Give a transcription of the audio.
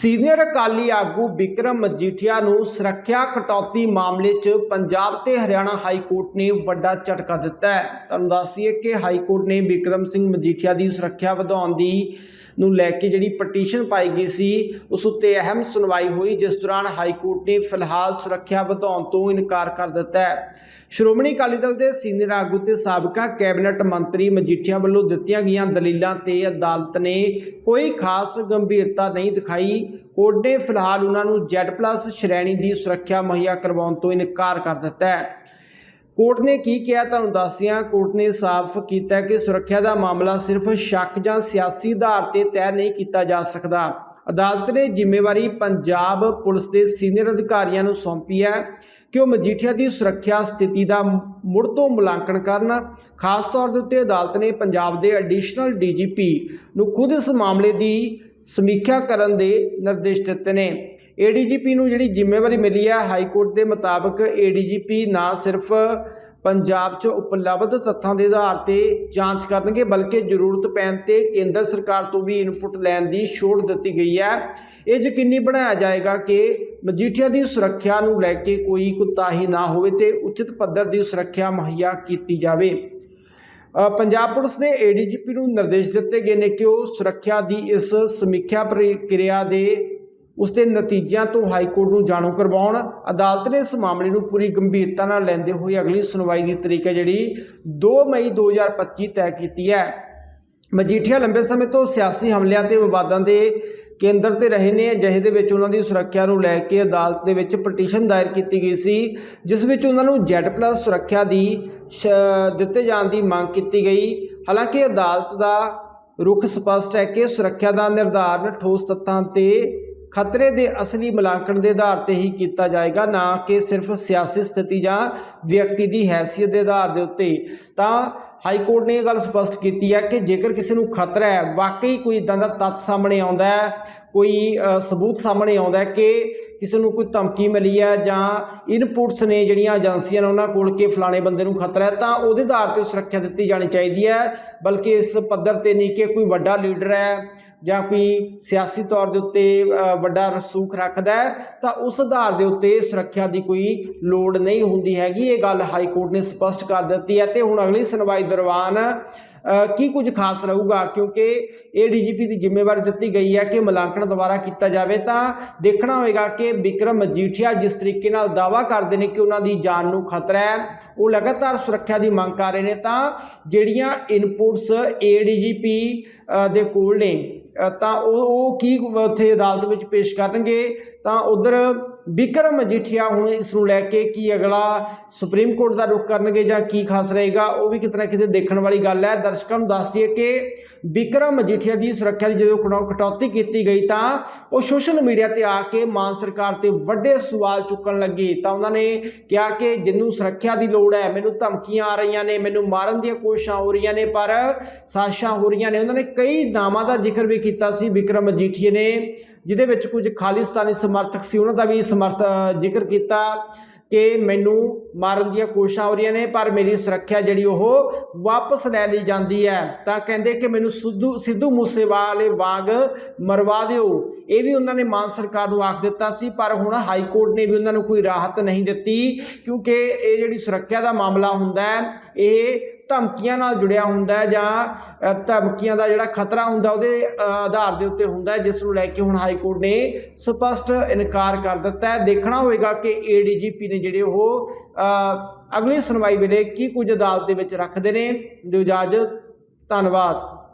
Senior Akali ਆਗੂ ਵਿਕਰਮ ਮਜੀਠੀਆ ਨੂੰ ਸੁਰੱਖਿਆ ਕਟੌਤੀ ਮਾਮਲੇ 'ਚ ਪੰਜਾਬ ਤੇ ਹਰਿਆਣਾ ਹਾਈ ਕੋਰਟ ਨੇ ਵੱਡਾ ਝਟਕਾ ਦਿੱਤਾ ਹੈ। ਤੁਹਾਨੂੰ ਦੱਸੀਏ ਕਿ ਹਾਈ ਕੋਰਟ ਨੇ ਵਿਕਰਮ ਸਿੰਘ ਮਜੀਠੀਆ ਦੀ ਸੁਰੱਖਿਆ ਵਧਾਉਣ ਦੀ ਨੂੰ ਲੈ ਕੇ ਜਿਹੜੀ ਪਟੀਸ਼ਨ ਪਾਈ ਗਈ ਸੀ, ਉਸ ਉੱਤੇ ਅਹਿਮ ਸੁਣਵਾਈ ਹੋਈ, ਜਿਸ ਦੌਰਾਨ ਹਾਈ ਕੋਰਟ ਨੇ ਫਿਲਹਾਲ ਸੁਰੱਖਿਆ ਵਧਾਉਣ ਤੋਂ ਇਨਕਾਰ ਕਰ ਦਿੱਤਾ ਹੈ। ਸ਼੍ਰੋਮਣੀ ਅਕਾਲੀ ਦਲ ਦੇ ਸੀਨੀਅਰ ਆਗੂ ਤੇ ਸਾਬਕਾ ਕੈਬਨਿਟ ਮੰਤਰੀ ਮਜੀਠੀਆ ਵੱਲੋਂ ਦਿੱਤੀਆਂ ਗਈਆਂ ਦਲੀਲਾਂ ਤੇ ਅਦਾਲਤ ਨੇ ਕੋਈ ਖਾਸ ਗੰਭੀਰਤਾ ਨਹੀਂ ਦਿਖਾਈ। ਕੋਰਟ ਨੇ ਫਿਲਹਾਲ ਉਹਨਾਂ ਨੂੰ Z+ ਸ਼੍ਰੇਣੀ ਦੀ ਸੁਰੱਖਿਆ ਮੁਹੱਈਆ ਕਰਵਾਉਣ ਤੋਂ ਇਨਕਾਰ ਕਰ ਦਿੱਤਾ ਹੈ। ਕੋਰਟ ਨੇ ਕੀ ਕਿਹਾ ਤੁਹਾਨੂੰ ਦੱਸਿਆ ਕੋਰਟ ਨੇ ਸਾਫ਼ ਕੀਤਾ ਕਿ ਸੁਰੱਖਿਆ ਦਾ ਮਾਮਲਾ ਸਿਰਫ ਸ਼ੱਕ ਜਾਂ ਸਿਆਸੀ ਆਧਾਰ ਤੇ ਤੈਅ ਨਹੀਂ ਕੀਤਾ ਜਾ ਸਕਦਾ। ਅਦਾਲਤ ਨੇ ਜ਼ਿੰਮੇਵਾਰੀ ਪੰਜਾਬ ਪੁਲਿਸ ਦੇ ਸੀਨੀਅਰ ਅਧਿਕਾਰੀਆਂ ਨੂੰ ਸੌਂਪੀ ਹੈ ਕਿ ਉਹ ਮਜੀਠੀਆ ਦੀ ਸੁਰੱਖਿਆ ਸਥਿਤੀ ਦਾ ਮੁੜ ਤੋਂ ਮੁਲਾਂਕਣ ਕਰਨ। ਖਾਸ ਤੌਰ ਦੇ ਉੱਤੇ ਅਦਾਲਤ ਨੇ ਪੰਜਾਬ ਦੇ ਐਡੀਸ਼ਨਲ ਡੀਜੀਪੀ ਨੂੰ ਖੁਦ ਇਸ ਮਾਮਲੇ ਦੀ ਸਮੀਖਿਆ ਕਰਨ ਦੇ ਨਿਰਦੇਸ਼ ਦਿੱਤੇ ਨੇ। ਏਡੀਜੀਪੀ ਨੂੰ ਜਿਹੜੀ ਜ਼ਿੰਮੇਵਾਰੀ ਮਿਲੀ ਹੈ ਹਾਈ ਕੋਰਟ ਦੇ ਮੁਤਾਬਕ ਏਡੀਜੀਪੀ ਨਾ ਸਿਰਫ ਪੰਜਾਬ 'ਚ ਉਪਲਬਧ ਤੱਥਾਂ ਦੇ ਆਧਾਰ ਤੇ ਜਾਂਚ ਕਰਨਗੇ, ਬਲਕਿ ਜ਼ਰੂਰਤ ਪੈਣ ਤੇ ਕੇਂਦਰ ਸਰਕਾਰ ਤੋਂ ਵੀ ਇਨਪੁਟ ਲੈਣ ਦੀ ਛੋਟ ਦਿੱਤੀ ਗਈ ਹੈ। ਇਹ ਯਕੀਨੀ ਬਣਾਇਆ ਜਾਏਗਾ ਕਿ ਮਜੀਠੀਆ ਦੀ ਸੁਰੱਖਿਆ ਨੂੰ ਲੈ ਕੇ ਕੋਈ ਕੁਤਾਹੀ ਨਾ ਹੋਵੇ ਤੇ ਉਚਿਤ ਪੱਧਰ ਦੀ ਸੁਰੱਖਿਆ ਮੁਹੱਈਆ ਕੀਤੀ ਜਾਵੇ। ਪੰਜਾਬ ਪੁਲਿਸ ਨੇ ਏਡੀਜੀਪੀ ਨੂੰ ਨਿਰਦੇਸ਼ ਦਿੱਤੇ ਗਏ ਨੇ ਕਿ ਉਹ ਸੁਰੱਖਿਆ ਦੀ ਇਸ ਸਮੀਖਿਆ ਪ੍ਰਕਿਰਿਆ ਦੇ ਉਸ ਦੇ ਨਤੀਜਿਆਂ ਤੋਂ ਹਾਈ ਕੋਰਟ ਨੂੰ ਜਾਣੂ ਕਰਵਾਉਣ, ਅਦਾਲਤ ਨੇ ਇਸ ਮਾਮਲੇ ਨੂੰ ਪੂਰੀ ਗੰਭੀਰਤਾ ਨਾਲ ਲੈਂਦੇ ਹੋਏ ਅਗਲੀ ਸੁਣਵਾਈ ਦੀ ਤਰੀਕ ਹੈ ਜਿਹੜੀ 2 ਮਈ 2025 ਤੈਅ ਕੀਤੀ ਹੈ। ਮਜੀਠੀਆ ਲੰਬੇ ਸਮੇਂ ਤੋਂ ਸਿਆਸੀ ਹਮਲਿਆਂ ਤੇ ਵਿਵਾਦਾਂ ਦੇ ਕੇਂਦਰ ਤੇ ਰਹੇ ਨੇ। ਅਜਿਹੇ ਦੇ ਵਿੱਚ ਉਹਨਾਂ ਦੀ ਸੁਰੱਖਿਆ ਨੂੰ ਲੈ ਕੇ ਅਦਾਲਤ ਦੇ ਵਿੱਚ ਪਟੀਸ਼ਨ ਦਾਇਰ ਕੀਤੀ ਗਈ ਸੀ, ਜਿਸ ਵਿੱਚ ਉਹਨਾਂ ਨੂੰ Z+ ਸੁਰੱਖਿਆ ਦੀ ਸ਼- ਦਿੱਤੇ ਜਾਣ ਦੀ ਮੰਗ ਕੀਤੀ ਗਈ। ਹਾਲਾਂਕਿ ਅਦਾਲਤ ਦਾ ਰੁਖ ਸਪਸ਼ਟ ਹੈ ਕਿ ਸੁਰੱਖਿਆ ਦਾ ਨਿਰਧਾਰਨ ਠੋਸ ਤੱਥਾਂ ਤੇ ਖਤਰੇ ਦੇ ਅਸਲੀ ਮੁਲਾਂਕਣ ਦੇ ਆਧਾਰ ਤੇ ਹੀ ਕੀਤਾ ਜਾਏਗਾ, ਨਾ ਕਿ ਸਿਰਫ ਸਿਆਸੀ ਸਥਿਤੀ ਜਾਂ ਵਿਅਕਤੀ ਦੀ ਹੈਸੀਅਤ ਦੇ ਆਧਾਰ ਦੇ ਉੱਤੇ। ਤਾਂ ਹਾਈ ਕੋਰਟ ਨੇ ਇਹ ਗੱਲ ਸਪਸ਼ਟ ਕੀਤੀ ਹੈ ਕਿ ਜੇਕਰ ਕਿਸੇ ਨੂੰ ਖਤਰਾ ਹੈ, ਵਾਕਈ ਕੋਈ ਇਦਾਂ ਦਾ ਤੱਥ ਸਾਹਮਣੇ ਆਉਂਦਾ ਹੈ, ਕੋਈ ਸਬੂਤ ਸਾਹਮਣੇ ਆਉਂਦਾ ਕਿ ਕਿਸੇ ਨੂੰ ਕੋਈ ਧਮਕੀ ਮਿਲੀ ਹੈ ਜਾਂ ਇਨਪੁਟਸ ਨੇ ਜਿਹੜੀਆਂ ਏਜੰਸੀਆਂ ਨੇ ਉਹਨਾਂ ਕੋਲ ਕਿ ਫਲਾਣੇ ਬੰਦੇ ਨੂੰ ਖਤਰਾ ਹੈ, ਤਾਂ ਉਹਦੇ ਆਧਾਰ ਤੇ ਸੁਰੱਖਿਆ ਦਿੱਤੀ ਜਾਣੀ ਚਾਹੀਦੀ ਹੈ, ਬਲਕਿ ਇਸ ਪੱਧਰ ਤੇ ਨਹੀਂ ਕਿ ਕੋਈ ਵੱਡਾ ਲੀਡਰ ਹੈ ਜਾਂ ਕੋਈ ਸਿਆਸੀ ਤੌਰ ਦੇ ਉੱਤੇ ਵੱਡਾ ਰਸੂਖ ਰੱਖਦਾ ਹੈ, ਤਾਂ ਉਸ ਆਧਾਰ ਦੇ ਉੱਤੇ ਸੁਰੱਖਿਆ ਦੀ ਕੋਈ ਲੋੜ ਨਹੀਂ ਹੁੰਦੀ ਹੈਗੀ। ਇਹ ਗੱਲ ਹਾਈ ਕੋਰਟ ਨੇ ਸਪਸ਼ਟ ਕਰ ਦਿੱਤੀ ਹੈ ਤੇ ਹੁਣ ਅਗਲੀ ਸੁਣਵਾਈ ਦੌਰਾਨ ਕੀ ਕੁਝ ਖਾਸ ਰਹੂਗਾ? ਕਿਉਂਕਿ ਇਹ ਡੀਜੀਪੀ ਦੀ ਜ਼ਿੰਮੇਵਾਰੀ ਦਿੱਤੀ ਗਈ ਹੈ ਕਿ ਮੁਲਾਂਕਣ ਦੁਆਰਾ ਕੀਤਾ ਜਾਵੇ, ਤਾਂ ਦੇਖਣਾ ਹੋਵੇਗਾ ਕਿ ਵਿਕਰਮ ਮਜੀਠੀਆ ਜਿਸ ਤਰੀਕੇ ਨਾਲ ਦਾਵਾ ਕਰਦੇ ਨੇ ਕਿ ਉਹਨਾਂ ਦੀ ਜਾਨ ਨੂੰ ਖਤਰਾ ਹੈ ਉਹ ਲਗਾਤਾਰ ਸੁਰੱਖਿਆ ਦੀ ਮੰਗ ਕਰ ਰਹੇ ਨੇ ਤਾਂ ਜਿਹੜੀਆਂ ਇਨਪੁਟਸ ਏਡੀਜੀਪੀ ਦੇ ਕੋਲ ਨੇ ਤਾਂ ਉਹ ਉਹ ਕੀ ਉੱਥੇ ਅਦਾਲਤ ਵਿੱਚ ਪੇਸ਼ ਕਰਨਗੇ? ਤਾਂ ਉਧਰ ਵਿਕਰਮ ਮਜੀਠੀਆ ਹੁਣ ਇਸ ਨੂੰ ਲੈ ਕੇ ਕੀ ਅਗਲਾ ਸੁਪਰੀਮ ਕੋਰਟ ਦਾ ਰੁਖ ਕਰਨਗੇ ਜਾਂ ਕੀ ਖਾਸ ਰਹੇਗਾ, ਉਹ ਵੀ ਕਿਤੇ ਨਾ ਕਿਤੇ ਦੇਖਣ ਵਾਲੀ ਗੱਲ ਹੈ। ਦਰਸ਼ਕਾਂ ਨੂੰ ਦੱਸ ਦਈਏ ਕਿ ਵਿਕਰਮ ਮਜੀਠੀਆ ਦੀ ਸੁਰੱਖਿਆ ਦੀ ਜਦੋਂ ਕਟੌ- ਕਟੌਤੀ ਕੀਤੀ ਗਈ ਤਾਂ ਉਹ ਸੋਸ਼ਲ ਮੀਡੀਆ ਤੇ ਆ ਕੇ ਮਾਨ ਸਰਕਾਰ ਤੇ ਵੱਡੇ ਸਵਾਲ ਚੁੱਕਣ ਲੱਗੇ। ਤਾਂ ਉਹਨਾਂ ਨੇ ਕਿਹਾ ਕਿ ਜਿੰਨੂੰ ਸੁਰੱਖਿਆ ਦੀ ਲੋੜ ਹੈ, ਮੈਨੂੰ ਧਮਕੀਆਂ ਆ ਰਹੀਆਂ ਨੇ, ਮੈਨੂੰ ਮਾਰਨ ਦੀਆਂ ਕੋਸ਼ਿਸ਼ਾਂ ਹੋ ਰਹੀਆਂ ਨੇ, ਪਰ ਸਾਜ਼ਿਸ਼ਾਂ ਹੋ ਰਹੀਆਂ ਨੇ। ਉਹਨਾਂ ਨੇ ਕਈ ਨਾਮਾਂ ਦਾ ਜ਼ਿਕਰ ਵੀ ਕੀਤਾ ਸੀ ਵਿਕਰਮ ਮਜੀਠੀਏ ਨੇ, ਜਿਹਦੇ ਵਿੱਚ ਕੁਝ ਖਾਲਿਸਤਾਨੀ ਸਮਰਥਕ ਸੀ। ਉਹਨਾਂ ਦਾ ਵੀ ਸਮਰਥ ਜ਼ਿਕਰ ਕੀਤਾ। ਕਿ ਮੈਨੂੰ ਮਾਰਨ ਦੀਆਂ ਕੋਸ਼ਿਸ਼ਾਂ ਹੋ ਰਹੀਆਂ ਨੇ, ਪਰ ਮੇਰੀ ਸੁਰੱਖਿਆ ਜਿਹੜੀ ਉਹ ਵਾਪਸ ਲੈ ਲਈ ਜਾਂਦੀ ਹੈ। ਤਾਂ ਕਹਿੰਦੇ ਕਿ ਮੈਨੂੰ ਸਿੱਧੂ ਸਿੱਧੂ ਮੂਸੇਵਾਲੇ ਵਾਂਗ ਮਰਵਾ ਦਿਓ। ਇਹ ਵੀ ਉਹਨਾਂ ਨੇ ਮਾਨ ਸਰਕਾਰ ਨੂੰ ਆਖ ਦਿੱਤਾ ਸੀ, ਪਰ ਹੁਣ ਹਾਈ ਕੋਰਟ ਨੇ ਵੀ ਉਹਨਾਂ ਨੂੰ ਕੋਈ ਰਾਹਤ ਨਹੀਂ ਦਿੱਤੀ, ਕਿਉਂਕਿ ਇਹ ਜਿਹੜੀ ਸੁਰੱਖਿਆ ਦਾ ਮਾਮਲਾ ਹੁੰਦਾ ਹੈ, ਇਹ ਧਮਕੀਆਂ ਨਾਲ ਜੁੜਿਆ ਹੁੰਦਾ ਹੈ ਜਾਂ ਧਮਕੀਆਂ ਦਾ ਜਿਹੜਾ ਖਤਰਾ ਹੁੰਦਾ ਉਹਦੇ ਆਧਾਰ ਦੇ ਉੱਤੇ ਹੁੰਦਾ ਹੈ, ਜਿਸ ਨੂੰ ਲੈ ਕੇ ਹੁਣ ਹਾਈ ਕੋਰਟ ਨੇ ਸਪਸ਼ਟ ਇਨਕਾਰ ਕਰ ਦਿੱਤਾ ਹੈ। ਦੇਖਣਾ ਹੋਵੇਗਾ ਕਿ ਏਡੀਜੀਪੀ ਨੇ ਜਿਹੜੇ ਉਹ ਅਗਲੀ ਸੁਣਵਾਈ ਵੇਲੇ ਕੀ ਕੁਝ ਅਦਾਲਤ ਦੇ ਵਿੱਚ ਰੱਖਦੇ ਨੇ। ਦਿਓ ਇਜਾਜ਼ਤ, ਧੰਨਵਾਦ।